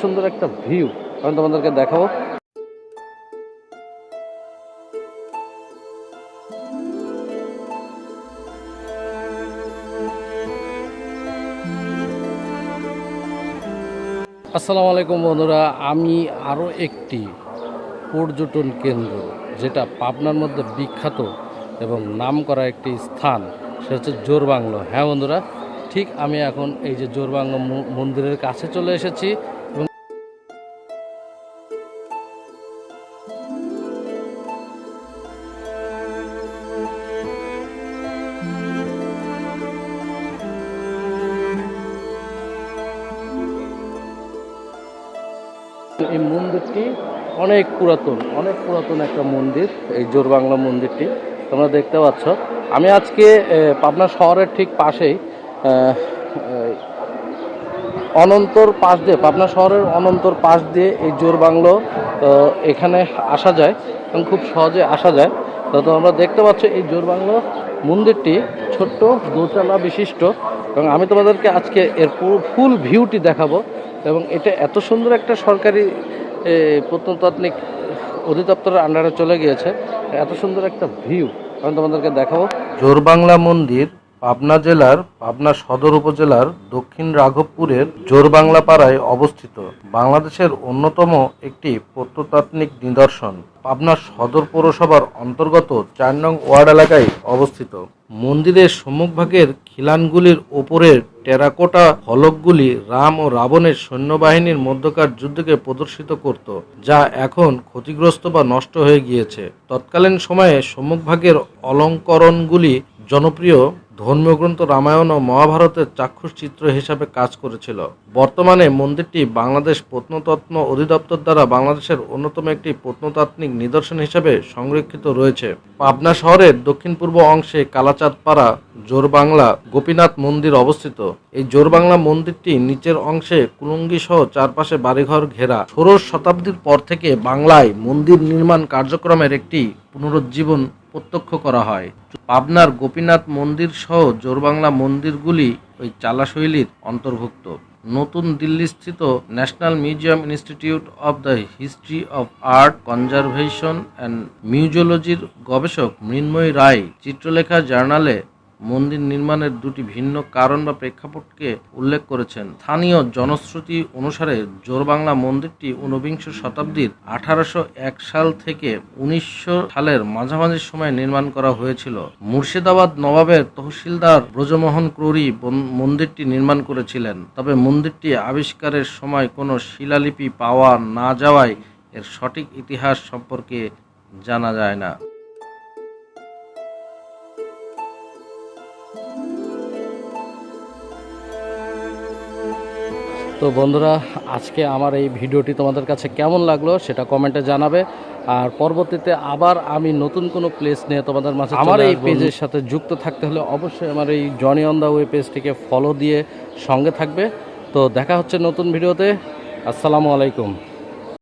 সুন্দর একটা ভিউ। আমি তোমাদেরকে দেখাবো। আসসালামু আলাইকুম বন্ধুরা, আমি আরও একটি পর্যটন কেন্দ্র, যেটা পাবনার মধ্যে বিখ্যাত এবং নাম করা একটি স্থান, সেটা হচ্ছে জোরবাংলো। হ্যাঁ বন্ধুরা, ঠিক আমি এখন এই যে জোরবাংলো মন্দিরের কাছে চলে এসেছি। এই মন্দিরটি অনেক পুরাতন অনেক পুরাতন একটা মন্দির, এই জোর বাংলা মন্দিরটি, তোমরা দেখতে পাচ্ছ। আমি আজকে পাবনা শহরের ঠিক পাশেই অনন্তর পাশ দিয়ে, পাবনা শহরের অনন্তর পাশ দিয়ে এই জোর বাংলো এখানে আসা যায় এবং খুব সহজে আসা যায়। তো তোমরা দেখতে পাচ্ছ এই জোর বাংলো মন্দিরটি ছোট্ট, দোতলা বিশিষ্ট এবং আমি তোমাদেরকে আজকে এর ফুল ভিউটি দেখাবো। এবং এটা এত সুন্দর একটা সরকারি প্রত্নতাত্ত্বিক অধিদপ্তরের আন্ডারে চলে গিয়েছে, এত সুন্দর একটা ভিউ আমি তোমাদেরকে দেখাবো। জোরবাংলা মন্দির পাবনা জেলার পাবনা সদর উপজেলার দক্ষিণ রাঘবপুরের জোরবাংলা পাড়ায় অবস্থিত। বাংলাদেশের অন্যতম একটি প্রত্নতাত্ত্বিক নিদর্শন। পাবনা সদর পৌরসভার অন্তর্গত চার নং ওয়ার্ড এলাকায় অবস্থিত। মন্দিরের সম্মুখভাগের খিলানগুলির ওপরের টেরাকোটা ফলকগুলি রাম ও রাবণের সৈন্যবাহিনীর মধ্যকার যুদ্ধকে প্রদর্শিত করত, যা এখন ক্ষতিগ্রস্ত বা নষ্ট হয়ে গিয়েছে। তৎকালীন সময়ে সম্মুখভাগের অলঙ্করণগুলি জনপ্রিয় ধর্মীয় গ্রন্থ রামায়ণ ও মহাভারতের চাক্ষুষ চিত্র হিসাবে কাজ করেছিল। বর্তমানে মন্দিরটি বাংলাদেশ প্রত্নতত্ত্ব অধিদপ্তর দ্বারা বাংলাদেশের অন্যতম একটি প্রত্নতাত্ত্বিক নিদর্শন হিসাবে সংরক্ষিত রয়েছে। পাবনা শহরের দক্ষিণ পূর্ব অংশে কালাচাঁদপাড়া, জোরবাংলা, গোপীনাথ মন্দির অবস্থিত। এই জোরবাংলা মন্দিরটি নিচের অংশে কুলুঙ্গি সহ চারপাশে বাড়িঘর ঘেরা। ষোড়শ শতাব্দীর পর থেকে বাংলায় মন্দির নির্মাণ কার্যক্রমের একটি পুনরুজ্জীবন প্রত্যক্ষ করা হয়। পাবনার গোপীনাথ মন্দির সহ জোরবাংলা মন্দিরগুলি ওই চালা শৈলীর অন্তর্ভুক্ত। নতুন দিল্লিস্থিত national museum institute of the history of art, conservation and মিউজিওলজির গবেষক মৃন্ময়ী রায় চিত্রলেখা জার্নালে মন্দির নির্মাণের দুটি ভিন্ন কারণ বা প্রেক্ষাপটকে উল্লেখ করেছেন। স্থানীয় জনশ্রুতি অনুসারে জোরবাংলা মন্দিরটি ঊনবিংশ শতাব্দীর আঠারোশো এক সাল থেকে উনিশশো সালের মাঝামাঝি সময় নির্মাণ করা হয়েছিল। মুর্শিদাবাদ নবাবের তহসিলদার ব্রজমোহন ক্রোরি মন্দিরটি নির্মাণ করেছিলেন। তবে মন্দিরটি আবিষ্কারের সময় কোনো শিলালিপি পাওয়া না যাওয়ায় এর সঠিক ইতিহাস সম্পর্কে জানা যায় না। তো বন্ধুরা আজকে আমার এই ভিডিওটি তোমাদের কাছে কেমন লাগল সেটা কমেন্টে জানাবে। আর পরবর্তীতে আবার আমি নতুন কোনো প্লেস নিয়ে তোমাদের মাঝে আমার এই পেজের সাথে যুক্ত থাকতে হলে অবশ্যই আমার এই জনি অন দ্য ওয়ে পেজটিকে ফলো দিয়ে সঙ্গে থাকবে। তো দেখা হচ্ছে নতুন ভিডিওতে। আসসালামু আলাইকুম।